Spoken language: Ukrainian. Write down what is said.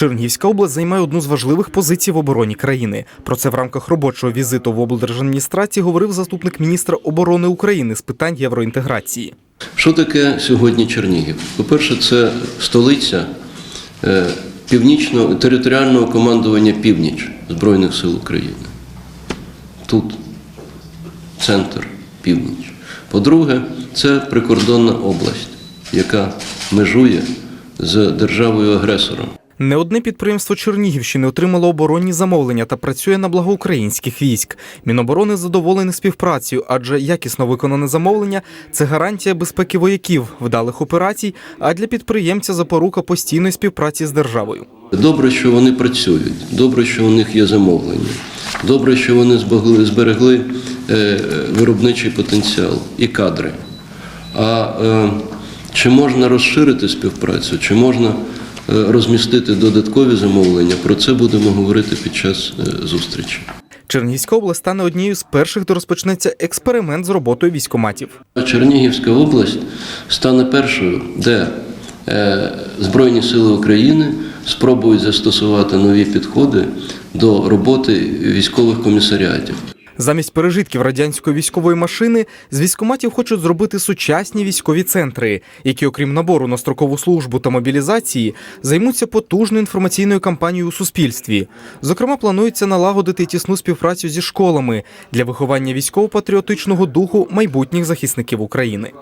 Чернігівська область займає одну з важливих позицій в обороні країни. Про це в рамках робочого візиту в облдержадміністрації говорив заступник міністра оборони України з питань євроінтеграції. Що таке сьогодні Чернігів? По-перше, це столиця е, північного територіального командування Північ Збройних сил України. Тут центр північ. По-друге, це прикордонна область, яка межує з державою-агресором. Не одне підприємство Чернігівщини отримало оборонні замовлення та працює на благо українських військ. Міноборони задоволений співпрацею, адже якісно виконане замовлення це гарантія безпеки вояків, вдалих операцій, а для підприємця запорука постійної співпраці з державою. Добре, що вони працюють, добре, що у них є замовлення, добре, що вони зберегли, зберегли е, виробничий потенціал і кадри. А е, чи можна розширити співпрацю, чи можна е, розмістити додаткові замовлення, про це будемо говорити під час е, зустрічі. Чернігівська область стане однією з перших, де розпочнеться експеримент з роботою військоматів. Чернігівська область стане першою, де е, Збройні сили України спробують застосувати нові підходи до роботи військових комісаріатів. Замість пережитків радянської військової машини з військоматів хочуть зробити сучасні військові центри, які, окрім набору на строкову службу та мобілізації, займуться потужною інформаційною кампанією у суспільстві. Зокрема, планується налагодити тісну співпрацю зі школами для виховання військово-патріотичного духу майбутніх захисників України.